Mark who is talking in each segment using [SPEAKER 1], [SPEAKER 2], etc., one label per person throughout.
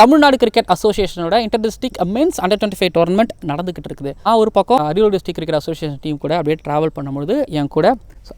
[SPEAKER 1] Tamil Nadu cricket அசோசியேஷனோட inter district men's under twenty five tournament நடந்துகிட்டு இருக்குது. ஒரு பக்கம் Ariyalur district cricket association team கூட அப்படியே ட்ராவல் பண்ணும்போது என் கூட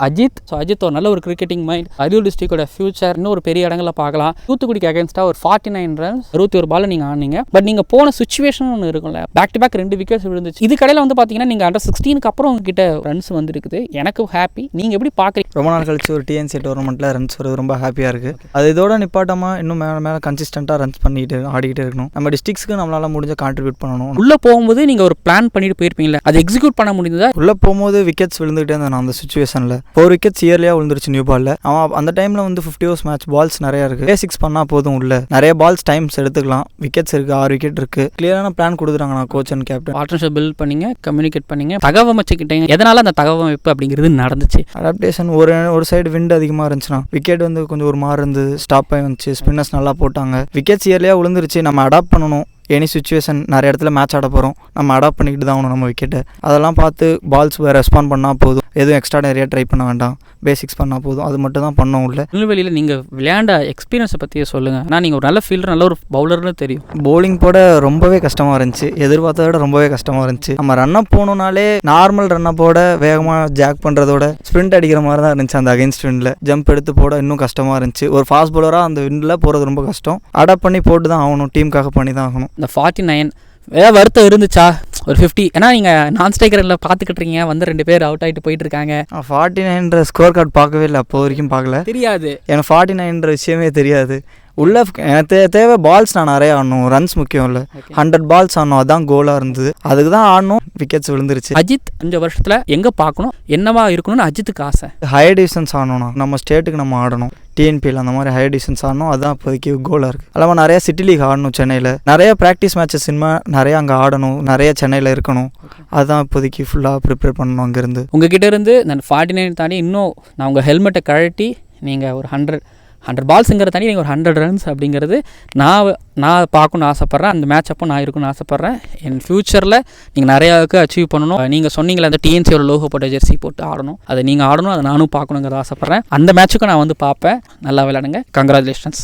[SPEAKER 1] அஜித் ஸோ அஜித் ஒரு நல்ல ஒரு கிரிக்கெட்டிங் மைண்ட் அரியலூர் டிஸ்ட்ரிக்டோட ஃபியூச்சர் இன்னும் ஒரு பெரிய இடங்களில் பார்க்கலாம். தூத்துக்குடிக்கு அகேன்ஸ்டாக ஒரு ஃபார்ட்டி நைன் ரன்ஸ் அறுபத்தி ஒரு பால் நீங்கள் ஆனீங்க பட் நீங்கள் போன சுச்சுவேஷன் ஒன்று இருக்கும்ல பேக் டு பேக் ரெண்டு விக்கெட்ஸ் விழுந்துச்சு. இது கடையில் வந்து பார்த்தீங்கன்னா நீங்கள் அண்டர் சிக்ஸ்டீனுக்கு அப்புறம் உங்ககிட்ட ரன்ஸ் வந்துருக்குது. எனக்கு ஹாப்பி நீங்கள் எப்படி பார்க்குறீங்க?
[SPEAKER 2] ரொம்ப நாள் கழிச்சு ஒரு டிஎன்சி டோர்னமெண்ட்டில் ரன்ஸ் வருது ரொம்ப ஹாப்பியாக இருக்குது அது இதோட நிப்பாட்டாமல் இன்னும் மேலே மேலே கன்சிஸ்டண்ட்டாக ரன்ஸ் பண்ணிட்டு ஆடிக்கிட்டே இருக்கணும். நம்ம டிஸ்ட்ரிக்ஸ்க்கு நம்மளால் முடிஞ்ச கான்ட்ரிபியூட் பண்ணணும்.
[SPEAKER 1] உள்ளே போகும்போது நீங்கள் ஒரு பிளான் பண்ணிட்டு போயிருப்பீங்களா அது எக்ஸிக்யூட் பண்ண முடிந்ததா?
[SPEAKER 2] உள்ளே போகும்போது விக்கெட்ஸ் விழுந்துகிட்டே இருந்தான் அந்த சுச்சுவேஷனில் ஃபோர் விக்கெட்ஸ் இயர்லியாக விழுந்துருச்சு நியூ பாலில் அவன் அந்த டைமில் வந்து ஃபிஃப்டி ஓவர்ஸ் மேட்ச் பால்ஸ் நிறையா இருக்குது பேசிக்ஸ் பண்ணால் போதும் உள்ள. நிறைய பால்ஸ் டைம்ஸ் எடுத்துக்கலாம். விக்கெட்ஸ் இருக்குது ஆறு விக்கெட் இருக்குது கிளியரான பிளான் கொடுத்துட்டாங்க நான் coach and captain
[SPEAKER 1] partnership build பண்ணீங்க கம்யூனிகேட் பண்ணீங்க தகவமைச்சுக்கிட்டீங்க. எதனால அந்த தகவமைப்பு அப்படிங்கிறது நடந்துச்சு?
[SPEAKER 2] அடாப்டேஷன் ஒரு ஒரு சைடு விண்ட் அதிகமாக இருந்துச்சுன்னா விக்கெட் வந்து கொஞ்சம் ஒரு மாதிரி இருந்து ஸ்டாப் ஆகி வந்துச்சு. ஸ்பின்னர்ஸ் நல்லா போட்டாங்க. விக்கெட்ஸ் இயர்லியாக விழுந்துருச்சு. நம்ம அடாப்ட் பண்ணணும். எனி சுச்சுவேஷன் நிறைய இடத்துல மேட்ச் ஆட போகிறோம் நம்ம அடாப்ட் பண்ணிக்கிட்டு தான் ஆகணும் நம்ம விக்கெட்டை அதெல்லாம் பார்த்து பால்ஸ் ரெஸ்பாண்ட் பண்ணால் போதும். எதுவும் எக்ஸ்ட்ரா நிறைய ட்ரை பண்ண வேண்டாம். பேசிக்ஸ் பண்ணால் போதும். அது மட்டும் தான் பண்ணோம் உள்ள.
[SPEAKER 1] திருநெல்வேலியில் நீங்கள் விளையாண்ட எக்ஸ்பீரியன்ஸை பற்றி சொல்லுங்கள் ஆனால் நீங்கள் ஒரு நல்ல ஃபீல்டர் நல்ல ஒரு பவுலர்னு தெரியும்.
[SPEAKER 2] Bowling போட ரொம்பவே கஷ்டமாக இருந்துச்சு. எதிர்பார்த்தத விட ரொம்பவே கஷ்டமாக இருந்துச்சு. நம்ம ரன்னப் போகணுனாலே நார்மல் ரன்னப்போட வேகமாக ஜாக் பண்ணுறதோட ஸ்ப்ரிண்ட் அடிக்கிற மாதிரி தான் இருந்துச்சு அந்த அகைன்ஸ்ட் விண்டில் ஜம்ப் எடுத்து போட இன்னும் கஷ்டமாக இருந்துச்சு. ஒரு ஃபாஸ்ட் bowler-ஆ அந்த விண்டில் போகிறது ரொம்ப கஷ்டம். அடாப்ட் பண்ணி போட்டு தான் ஆகணும். டீமுக்காக பண்ணி தான் ஆகணும்.
[SPEAKER 1] இந்த ஃபார்ட்டி நைன் ஏதாவது வருத்தம் இருந்துச்சா? ஒரு ஃபிஃப்டி ஏன்னா நீங்கள் நான் ஸ்ட்ரைக்கரில் பார்த்துக்கிட்டு இருக்கீங்க வந்து ரெண்டு பேர் அவுட் ஆகிட்டு போயிட்டு இருக்காங்க
[SPEAKER 2] ஃபார்ட்டி நைன்ற ஸ்கோர் கார்டு பார்க்கவே இல்லை. அப்போ வரைக்கும் பார்க்கல.
[SPEAKER 1] தெரியாது.
[SPEAKER 2] எனக்கு ஃபார்ட்டி நைன்ற விஷயமே தெரியாது. உள்ள எனக்கு தே- தேவை பால்ஸ் நான் நிறைய ஆடணும். ரன்ஸ் முக்கியம் இல்லை. ஹண்ட்ரட் பால்ஸ் ஆடணும். அதான் கோலாக இருந்தது. அதுக்கு தான் ஆடணும். விக்கெட்ஸ் விழுந்துருச்சு.
[SPEAKER 1] அஜித் அஞ்சு வருஷத்தில் எங்கே பார்க்கணும்? என்னவா இருக்கணும்னு அஜித்துக்கு ஆசை.
[SPEAKER 2] ஹையர் டிவிஷன்ஸ் ஆடணும்னா நம்ம ஸ்டேட்டுக்கு நம்ம ஆடணும். டிஎன்பியில் அந்த மாதிரி ஹையர் டிவிஷன்ஸ் ஆடணும். அதுதான் இப்போதைக்கு கோலாக இருக்குது அல்லாமல் நிறைய சிட்டி லீக் ஆடணும் சென்னையில். நிறைய ப்ராக்டிஸ் மேட்சஸ் சினிமா நிறைய அங்கே ஆடணும். நிறைய சென்னையில் இருக்கணும். அதுதான் இப்போதைக்கு ஃபுல்லாக ப்ரிப்பேர் பண்ணணும் அங்கேருந்து.
[SPEAKER 1] உங்ககிட்ட இருந்து நான் ஃபார்ட்டி நைன் தாண்டி இன்னும் நான் உங்கள் ஹெல்மெட்டை கழட்டி நீங்கள் ஒரு ஹண்ட்ரட் ஹண்ட்ரட் பால்ஸுங்கிற தனி நீங்கள் ஒரு ஹண்ட்ரட் ரன்ஸ் அப்படிங்கிறது நான் நான் பார்க்கணுன்னு ஆசைப்பட்றேன். அந்த மேட்ச் அப்போ நான் இருக்கணும்னு ஆசைப்பட்றேன். என் ஃப்யூச்சரில் நீங்கள் நிறையாவுக்கு அச்சீவ் பண்ணணும். நீங்கள் சொன்னீங்களே அந்த டிஎன்சியோட லோகோ போட்ட ஜெர்சி போட்டு ஆடணும். அதை நீங்கள் ஆடணும் அதை நானும் பார்க்கணுங்கிறத ஆசைப்பட்றேன். அந்த மேட்ச்சுக்கும் நான் வந்து பார்ப்பேன். நல்லா விளையாடுங்க. கங்க்ராச்சுலேஷன்ஸ்